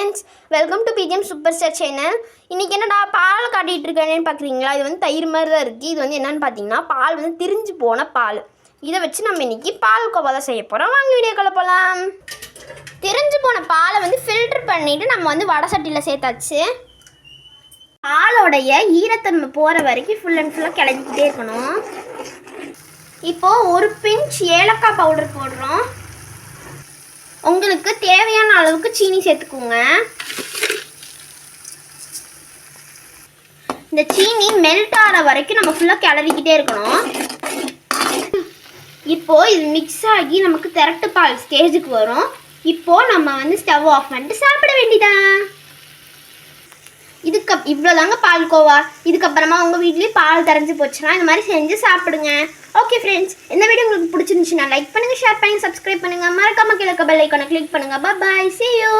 Friends welcome to BGM super star channel இன்றைக்கி என்னடா பால் காட்டிகிட்டு இருக்கேன்னு பார்க்குறீங்களா இது வந்து தயிர் மாதிரி தான் இருக்குது இது வந்து என்னென்னு பார்த்தீங்கன்னா பால் வந்து திரிஞ்சு போன பால். இதை வச்சு நம்ம இன்றைக்கி பால் கோவா தான் செய்ய போகிறோம் வாங்க வீடியோக்குள்ள போகலாம் திரிஞ்சு போன பாலை வந்து ஃபில்டர் பண்ணிவிட்டு நம்ம வந்து வடை சட்டியில் சேர்த்தாச்சு. பாலோடைய ஈரத்தன்மை போகிற வரைக்கும் ஃபுல் அண்ட் ஃபுல்லாக கிளஞ்சிக்கிட்டே இருக்கணும். இப்போது ஒரு பிஞ்ச் ஏலக்காய் பவுடர் போடுறோம். உங்களுக்கு தேவையான அளவுக்கு சீனி சேர்த்துக்கோங்க. இந்த சீனி மெல்ட் ஆகிற வரைக்கும் நம்ம ஃபுல்லாக கிளறிக்கிட்டே இருக்கணும். இப்போது இது மிக்ஸ் ஆகி நமக்கு திரட்டு பால் ஸ்டேஜுக்கு வரும். இப்போது நம்ம வந்து ஸ்டவ் ஆஃப் பண்ணிட்டு சாப்பிட வேண்டியதான் இதுக்கு இவ்வளோதாங்க பால்கோவா இதுக்கப்புறமா உங்கள் வீட்லேயும் பால் தரைஞ்சி போச்சுன்னா இந்த மாதிரி செஞ்சு சாப்பிடுங்க. ஓகே ஃப்ரெண்ட்ஸ் இந்த வீடியோ உங்களுக்கு பிடிச்சிருந்துச்சுன்னா லைக் பண்ணுங்கள் ஷேர் பண்ணுங்கள் சப்ஸ்கிரைப் பண்ணுங்கள் மறக்காம கிழக்க பெல் ஐக்கானை கிளிக் பண்ணுங்கள் பாய் சி யூ